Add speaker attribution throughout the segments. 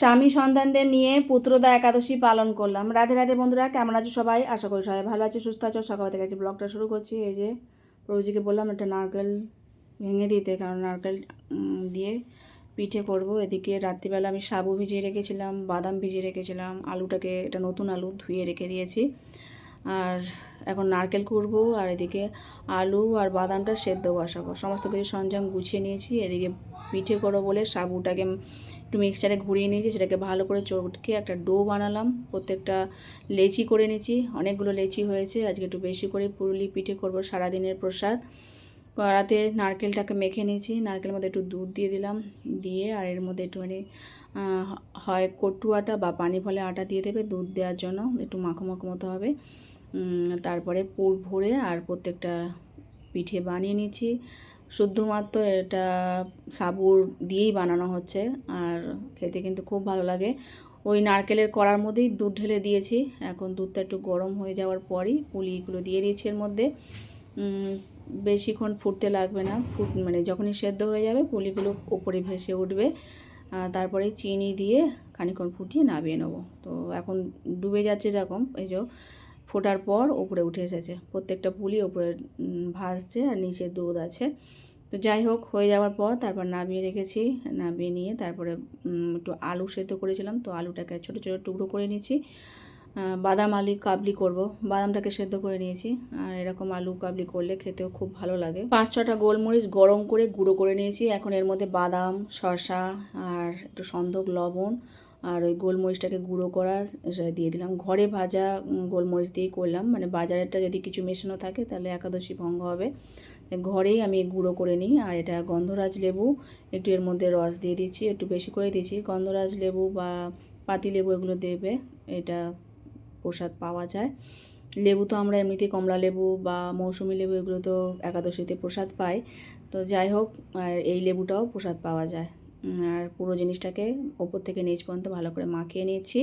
Speaker 1: স্বামী সন্তানদের নিয়ে পুত্রদা একাদশী পালন করলাম। রাধে রাধে বন্ধুরা, কেমন আছো সবাই? আশা করি সবাই ভালো আছো, সুস্থ আছো। সকাল থেকে আজকে ব্লগটা শুরু করছি। এই যে প্রভুজিকে বললাম, একটা নারকেল ভেঙে দিতে, কারণ নারকেল দিয়ে পিঠে করব। এদিকে রাত্রিবেলা আমি সাবু ভিজিয়ে রেখেছিলাম, বাদাম ভিজিয়ে রেখেছিলাম, আলুটাকে এটা নতুন আলু ধুয়ে রেখে দিয়েছি। আর এখন নারকেল করব, আর এদিকে আলু আর বাদামটা সেদ্ধ বসাবো। সমস্ত কিছু সরঞ্জাম গুছিয়ে নিয়েছি, এদিকে পিঠে করো বলে সাবুটাকে একটু মিক্সচারে ঘুরিয়ে নিয়েছি, সেটাকে ভালো করে চটকে একটা ডো বানালাম। প্রত্যেকটা লেচি করে নিয়েছি, অনেকগুলো লেচি হয়েছে। আজকে একটু বেশি করে পুরুলি পিঠে করব সারাদিনের প্রসাদ। কড়াতে নারকেলটাকে মেখে নিয়েছি, নারকেলের মধ্যে একটু দুধ দিয়ে দিলাম, দিয়ে আর এর মধ্যে একটুখানি হয় কটু আটা বা পানি ফলে আটা দিয়ে দেবে দুধ দেওয়ার জন্য, একটু মাখো মাখো মতো হবে। তারপরে পুর ভরে আর প্রত্যেকটা পিঠে বানিয়ে নিচ্ছি শুধুমাত্র এটা সাবুর দিয়েই বানানো হচ্ছে আর খেতে কিন্তু খুব ভালো লাগে। ওই নারকেলের কড়ার মধ্যেই দুধ ঢেলে দিয়েছি। এখন দুধটা একটু গরম হয়ে যাওয়ার পরই পুলিগুলো দিয়ে দিয়েছি এর মধ্যে। বেশিক্ষণ ফুটতে লাগবে না। ফুট মানে যখনই সেদ্ধ হয়ে যাবে পুলিগুলো ওপরে ভেসে উঠবে। তারপরে চিনি দিয়ে খানিক্ষণ ফুটিয়ে নামিয়ে নেব। তো এখন ডুবে যাচ্ছে এরকম, এই যে ফোটার পর ওপরে উঠে এসেছে। প্রত্যেকটা পুলি ওপরে ভাসছে আর নিচে দুধ আছে। তো যাই হোক, হয়ে যাওয়ার পর তারপর নামিয়ে রেখেছি। নামিয়ে নিয়ে তারপরে একটু আলু সেদ্ধ করেছিলাম। তো আলুটাকে ছোটো ছোটো টুকরো করে নিয়েছি। বাদাম আলু কাবলি করব। বাদামটাকে সেদ্ধ করে নিয়েছি। আর এরকম আলু কাবলি করলে খেতেও খুব ভালো লাগে। পাঁচ, ছটা গোলমরিচ গরম করে গুঁড়ো করে নিয়েছি। এখন এর মধ্যে বাদাম, শসা আর একটু সন্ধক লবণ আর ওই গোলমরিচটাকে গুঁড়ো করা দিয়ে দিলাম। ঘরে ভাজা গোলমরিচ দিয়েই করলাম। মানে বাজারেরটা যদি কিছু মেশানো থাকে, তাহলে একাদশী ভঙ্গ হবে। ঘরেই আমি গুঁড়ো করে নিই। আর এটা গন্ধরাজ লেবু, একটু এর মধ্যে রস দিয়ে দিচ্ছি, একটু বেশি করে দিচ্ছি। গন্ধরাজ লেবু বা পাতি লেবু এগুলো দেবে, এটা প্রসাদ পাওয়া যায়। লেবু তো আমরা এমনিতেই কমলা লেবু বা মৌসুমি লেবু এগুলো তো একাদশীতে প্রসাদ পাই। তো যাই হোক, আর এই লেবুটাও প্রসাদ পাওয়া যায়। আর পুরো জিনিসটাকে ওপর থেকে নিচ পর্যন্ত ভালো করে মাখিয়ে নিয়েছি।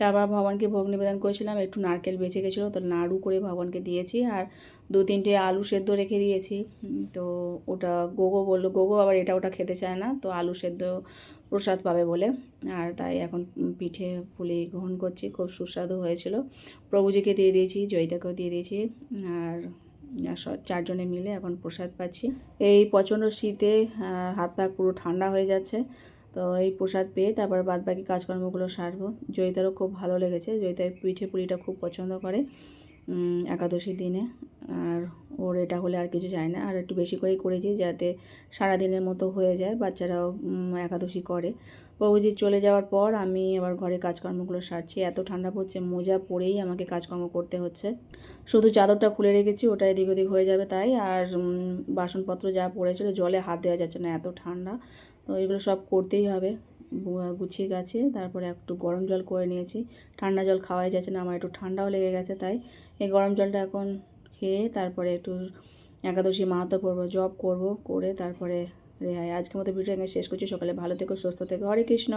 Speaker 1: তারপর ভগবানকে ভোগ নিবেদন করেছিলাম, একটু নারকেল বেঁচে গেছিল, তো নাড়ু করে ভগবানকে দিয়েছি আর দু তিনটে আলু সেদ্ধ রেখে দিয়েছি। তো ওটা গোগো বলল, গোগো আবার এটা ওটা খেতে চায় না, তো আলু সেদ্ধ প্রসাদ পাবে বলে। আর তাই এখন পিঠে পুলি গ্রহণ করছি, খুব সুস্বাদু হয়েছিল। প্রভুজিকে দিয়ে দিয়েছি, জয়িতাকেও দিয়ে দিয়েছি। আর চারজনে মিলে এখন প্রসাদ পাচ্ছি। এই প্রচণ্ড শীতে হাত পা পুরো ঠান্ডা হয়ে যাচ্ছে। তো এই প্রসাদ পেয়ে তারপর বাদ বাকি কাজকর্মগুলো সারবো। জয়িতারও খুব ভালো লেগেছে। জয়িতার পিঠে পুলিটা খুব পছন্দ করে একাদশী দিনে। আর ওর এটা হলে আর কিছু চায় না। আর একটু বেশি করেই করেছি যাতে সারা দিনের মতো হয়ে যায়, বাচ্চারাও একাদশী করে। বাবুজি চলে যাওয়ার পর আমি আবার ঘরে কাজকর্মগুলো সারছি। এত ঠান্ডা পড়ছে, মোজা পরেই আমাকে কাজকর্ম করতে হচ্ছে। শুধু চাদরটা খুলে রেখেছি ওটা এদিক ওদিক হয়ে যাবে তাই। আর বাসনপত্র যা পড়েছিল, জলে হাত দেওয়া যাচ্ছে না, এত ঠান্ডা। তো এগুলো সব করতেই হবে। গুছিয়ে গেছে, তারপরে একটু গরম জল করে নিয়েছি। ঠান্ডা জল খাওয়াই যাচ্ছে না, আমার একটু ঠান্ডাও লেগে গেছে তাই। এই গরম জলটা এখন খেয়ে তারপরে একটু একাদশী, মাহাতো পড়ব জব করব, করে তারপরে রেহাই। আজকের মতো ভিডিও শেষ করছি। সকালে ভালো থেকো, সুস্থ থেকো। হরে কৃষ্ণ।